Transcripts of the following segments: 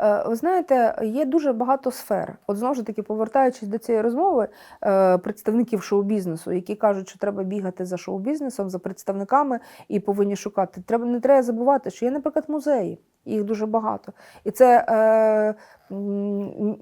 Е, Ви знаєте, є дуже багато сфер. От знову ж таки, повертаючись до цієї розмови, е, представників шоу-бізнесу, які кажуть, що треба бігати за шоу-бізнесом, за представниками і повинні шукати. Треба не треба забувати, що є, наприклад, музеї. Їх дуже багато. І це е,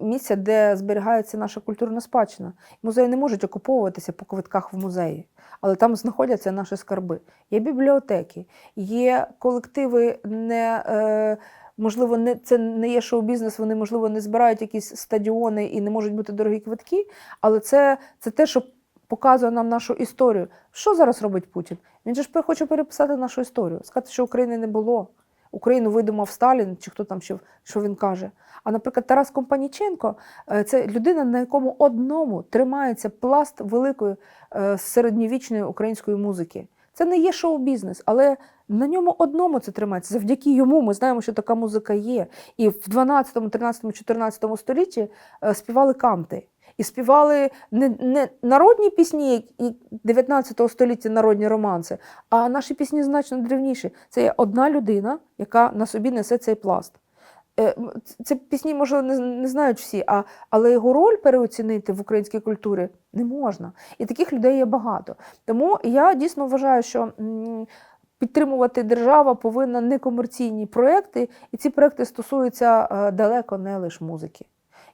місце, де зберігається наша культурна спадщина. Музеї не можуть окуповуватися по квитках в музеї, але там знаходяться наші скарби. Є бібліотеки, є колективи не. Е, Можливо, не це не є шоу-бізнес, вони, можливо, не збирають якісь стадіони і не можуть бути дорогі квитки, але це, це те, що показує нам нашу історію. Що зараз робить Путін? Він же ж хоче переписати нашу історію, сказати, що України не було. Україну видумав Сталін, чи хто там що, що він каже. А, наприклад, Тарас Компаніченко е, це людина, на якому одному тримається пласт великої е, середньовічної української музики. Це не є шоу-бізнес, але на ньому одному це тримається. Завдяки йому ми знаємо, що така музика є. І в 12, 13, 14 столітті е, співали канти. І співали не, не народні пісні, як і 19 століття народні романси, а наші пісні значно древніші. Це є одна людина, яка на собі несе цей пласт. Це пісні, можливо, не, не знають всі, а, але його роль переоцінити в українській культурі не можна. І таких людей є багато. Тому я дійсно вважаю, що підтримувати держава повинна некомерційні проекти, і ці проекти стосуються е, далеко не лише музики.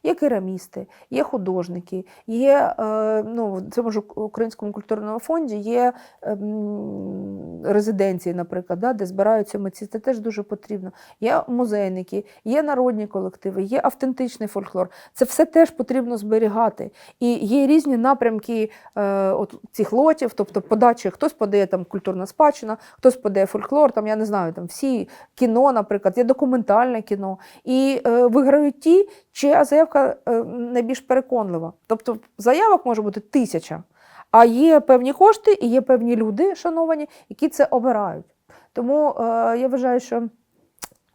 Є керамісти, є художники, є е, ну, в цьому ж українському культурному фонді є ем, резиденції, наприклад, да, де збираються митці. Це теж дуже потрібно. Є музейники, є народні колективи, є автентичний фольклор. Це все теж потрібно зберігати. І є різні напрямки е, от цих лотів, тобто подачі, хтось подає там культурна спадщина, хтось подає фольклор, там я не знаю, там всі кіно, наприклад, є документальне кіно. І е, виграють ті, чия заявка е, найбільш переконлива. Тобто заявок може бути тисяча. А є певні кошти і є певні люди, шановані, які це обирають. Тому е, я вважаю, що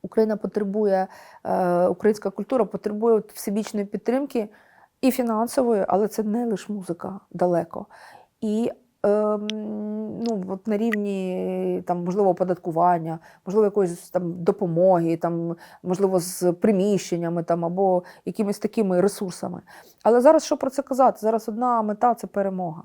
Україна потребує, е, українська культура потребує от всебічної підтримки і фінансової, але це не лише музика далеко. І ем, ну, от на рівні там, можливо, оподаткування, можливо, якоїсь там допомоги, там, можливо, з приміщеннями там, або якимись такими ресурсами. Але зараз що про це казати? Зараз одна мета це перемога.